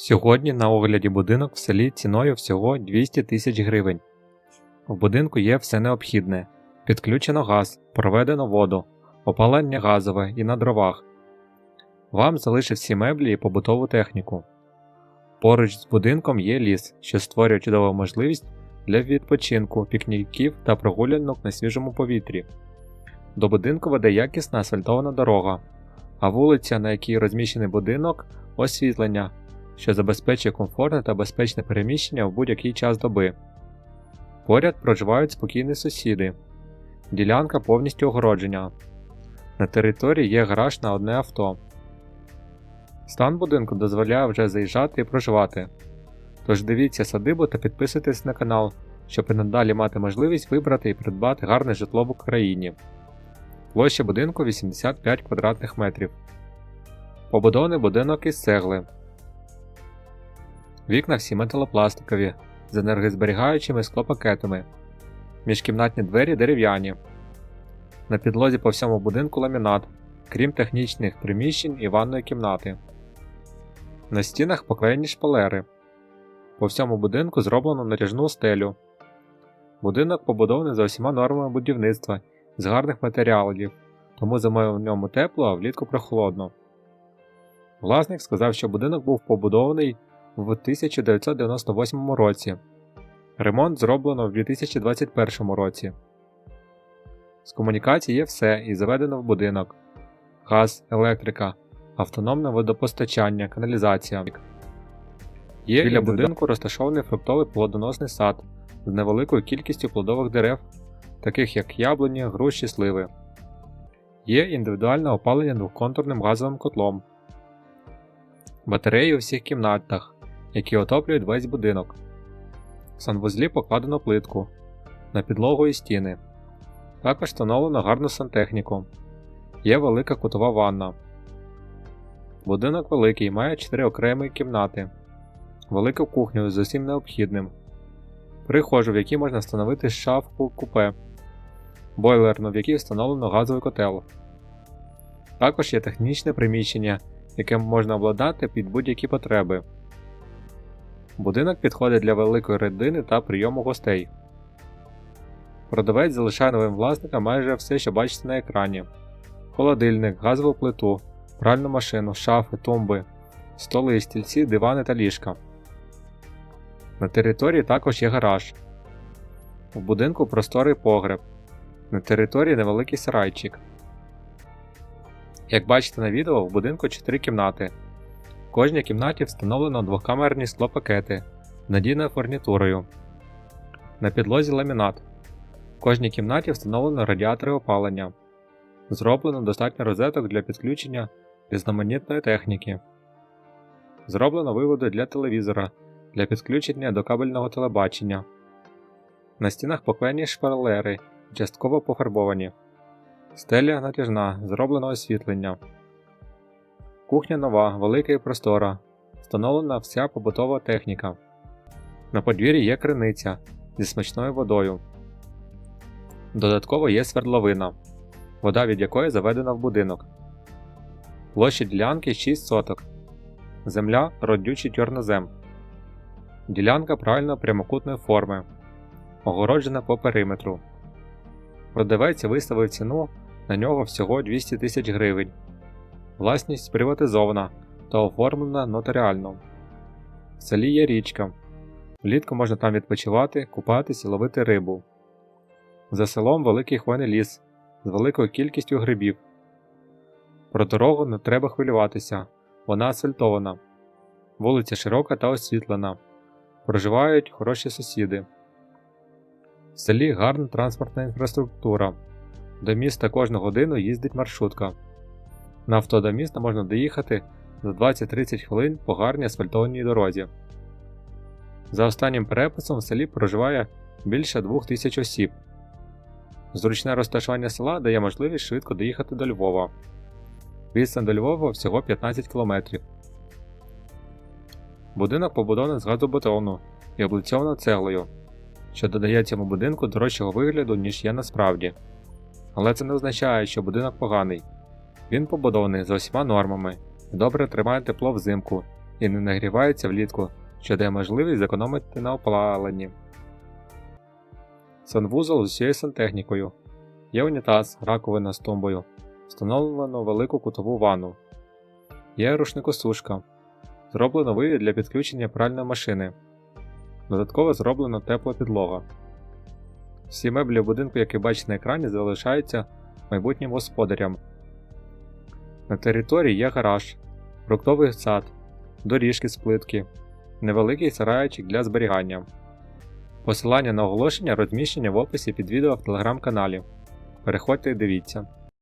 Сьогодні на огляді будинок в селі ціною всього 200 тисяч гривень. В будинку є все необхідне: підключено газ, проведено воду, опалення газове і на дровах. Вам залишив всі меблі і побутову техніку. Поруч з будинком є ліс, що створює чудову можливість для відпочинку, пікніків та прогулянок на свіжому повітрі. До будинку веде якісна асфальтована дорога, а вулиця, на якій розміщений будинок, освітлення, що забезпечує комфортне та безпечне переміщення в будь-який час доби. Поряд проживають спокійні сусіди. Ділянка повністю огороджена. На території є гараж на одне авто. Стан будинку дозволяє вже заїжджати і проживати. Тож дивіться садибу та підписуйтесь на канал, щоб і надалі мати можливість вибрати і придбати гарне житло в Україні. Площа будинку 85 квадратних метрів. Побудований будинок із цегли. Вікна всі металопластикові з енергозберігаючими склопакетами. Міжкімнатні двері дерев'яні. На підлозі по всьому будинку ламінат, крім технічних приміщень і ванної кімнати. На стінах поклеєні шпалери. По всьому будинку зроблено натяжну стелю. Будинок побудований за усіма нормами будівництва з гарних матеріалів, тому зимою в ньому тепло, а влітку прохолодно. Власник сказав, що будинок був побудований в 1998 році. Ремонт зроблено в 2021 році. З комунікацій є все і заведено в будинок: газ, електрика, автономне водопостачання, каналізація. Є біля будинку розташований фруктовий плодоносний сад з невеликою кількістю плодових дерев, таких як яблуні, груші, сливи. Є індивідуальне опалення двоконтурним газовим котлом, батареї у всіх кімнатах, які отоплюють весь будинок. В санвузлі покладено плитку на підлогу і стіни. Також встановлено гарну сантехніку. Є велика кутова ванна. Будинок великий, має 4 окремі кімнати, велику кухню з усім необхідним, прихожу, в якій можна встановити шафку купе, бойлерну, в якій встановлено газовий котел. Також є технічне приміщення, яке можна обладнати під будь-які потреби. Будинок підходить для великої родини та прийому гостей. Продавець залишає новим власникам майже все, що бачите на екрані: холодильник, газову плиту, пральну машину, шафи, тумби, столи, стільці, дивани та ліжка. На території також є гараж. У будинку просторий погреб. На території невеликий сарайчик. Як бачите на відео, в будинку 4 кімнати. Кожній кімнаті встановлено двокамерні склопакети з надійною фурнітурою. На підлозі ламінат. В кожній кімнаті встановлено радіатори опалення. Зроблено достатньо розеток для підключення різноманітної техніки. Зроблено виводи для телевізора для підключення до кабельного телебачення. На стінах поклеєні шпалери, частково пофарбовані. Стеля натяжна, зроблено освітлення. Кухня нова, велика і простора. Встановлена вся побутова техніка. На подвір'ї є криниця зі смачною водою. Додатково є свердловина, вода від якої заведена в будинок. Площа ділянки 6 соток. Земля родючий чорнозем. Ділянка правильно прямокутної форми. Огороджена по периметру. Продавець виставив ціну на нього всього 200 тисяч гривень. Власність приватизована та оформлена нотаріально. В селі є річка. Влітку можна там відпочивати, купатись і ловити рибу. За селом великий хвойний ліс з великою кількістю грибів. Про дорогу не треба хвилюватися, вона асфальтована. Вулиця широка та освітлена. Проживають хороші сусіди. В селі гарна транспортна інфраструктура. До міста кожну годину їздить маршрутка. На авто до міста можна доїхати за 20-30 хвилин по гарній асфальтованій дорозі. За останнім переписом в селі проживає більше 2000 осіб. Зручне розташування села дає можливість швидко доїхати до Львова. Відстань до Львова всього 15 км. Будинок побудований з газобетону і облицьовано цеглою, що додає цьому будинку дорожчого вигляду, ніж є насправді. Але це не означає, що будинок поганий. Він побудований за усіма нормами добре тримає тепло взимку і не нагріваються влітку, що дає можливість зекономити на опаленні. Санвузол з усією сантехнікою. Є унітаз, раковина з тумбою. Встановлено велику кутову ванну. Є рушникосушка. Зроблено вивід для підключення пральної машини. Додатково зроблено тепла підлога. Всі меблі в будинку, які бачите на екрані, залишаються майбутнім господарям. На території є гараж, фруктовий сад, доріжки з плитки, невеликий сарайчик для зберігання. Посилання на оголошення розміщені в описі під відео в телеграм-каналі. Переходьте і дивіться.